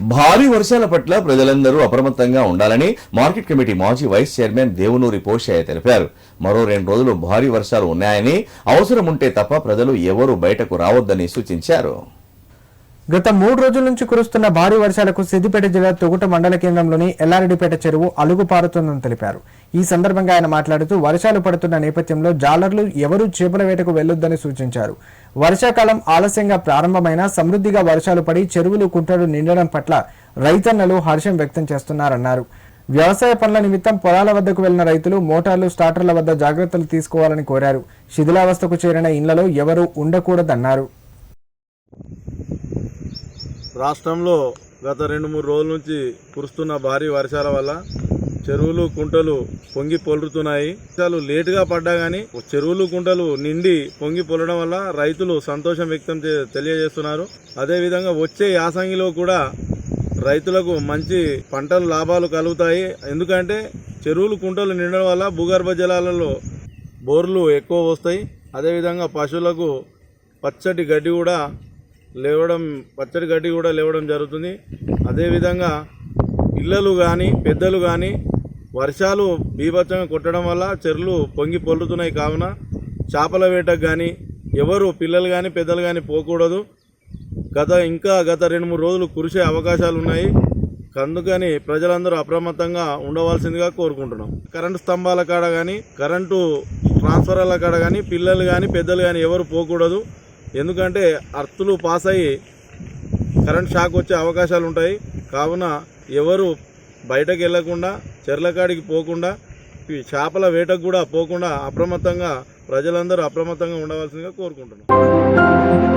భారీ వర్షాల పట్ల ప్రజలందరూ అప్రమత్తంగా ఉండాలని మార్కెట్ కమిటీ మాజీ వైస్ చైర్మన్ దేవునూరి పోషయ్య తెలిపారు. మరో రెండు రోజులు భారీ వర్షాలు ఉన్నాయని అవసరం ఉంటే తప్ప ప్రజలు ఎవరూ బయటకు రావద్దని సూచించారు. గత మూడు రోజుల నుంచి కురుస్తున్న భారీ వర్షాలకు సిద్దిపేట జిల్లా తొగుట మండల కేంద్రంలోని ఎల్లారెడ్డిపేట చెరువు అలుగు పారుతుందని తెలిపారు. ఈ సందర్భంగా ఆయన మాట్లాడుతూ వర్షాలు పడుతున్న నేపథ్యంలో జాలర్లు ఎవరూ చేపల వేటకు వెళ్ళొద్దని సూచించారు. వర్షాకాలం ఆలస్యంగా ప్రారంభమైన సమృద్ధిగా వర్షాలు పడి చెరువులు కుంటలు నిండడం పట్ల రైతన్నలు హర్షం వ్యక్తం చేస్తున్నారన్నారు. వ్యవసాయ పనుల నిమిత్తం పొలాల వద్దకు వెళ్ళిన రైతులు మోటార్లు స్టార్టర్ల వద్ద జాగ్రత్తలు తీసుకోవాలని కోరారు. శిథిలావస్థకు చేరిన ఇళ్ళలో ఎవరూ ఉండకూడదన్నారు. రాష్ట్రంలో గత రెండు మూడు రోజుల నుంచి కురుస్తున్న భారీ వర్షాల వల్ల చెరువులు కుంటలు పొంగి పొలుతున్నాయి వర్షాలు లేటుగా పడ్డా కానీ చెరువులు కుంటలు నిండి పొంగి పొలడం వల్ల రైతులు సంతోషం వ్యక్తం తెలియజేస్తున్నారు. అదేవిధంగా వచ్చే యాసంగిలో కూడా రైతులకు మంచి పంటలు లాభాలు కలుగుతాయి. ఎందుకంటే చెరువులు కుంటలు నిండడం వల్ల భూగర్భ జలాలలో బోర్లు ఎక్కువ వస్తాయి. అదేవిధంగా పశువులకు పచ్చటి గడ్డి కూడా లేవడం పచ్చటి గడ్డి కూడా లేవడం జరుగుతుంది. అదేవిధంగా పిల్లలు కానీ పెద్దలు కానీ వర్షాలు బీభత్సంగా కొట్టడం వల్ల చెర్లు పొంగి పొల్లుతున్నాయి కావున చేపల వేటకు కానీ ఎవరు పిల్లలు కానీ పెద్దలు కానీ పోకూడదు. గత ఇంకా గత రెండు మూడు రోజులు కురిసే అవకాశాలు ఉన్నాయి. అందుకని ప్రజలందరూ అప్రమత్తంగా ఉండవలసిందిగా కోరుకుంటున్నాం. కరెంటు స్తంభాల కాడ కానీ కరెంటు ట్రాన్స్ఫర్ల కాడ కానీ పిల్లలు కానీ పెద్దలు కానీ ఎవరు పోకూడదు. ఎందుకంటే అర్తులు పాస్ అయ్యి కరెంట్ షాక్ వచ్చే అవకాశాలు ఉంటాయి. కావున ఎవరు బయటకు వెళ్ళకుండా చెర్లకాడికి పోకుండా ఈ చేపల వేటకు కూడా పోకుండా అప్రమత్తంగా ప్రజలందరూ అప్రమత్తంగా ఉండవలసిందిగా కోరుకుంటున్నాం.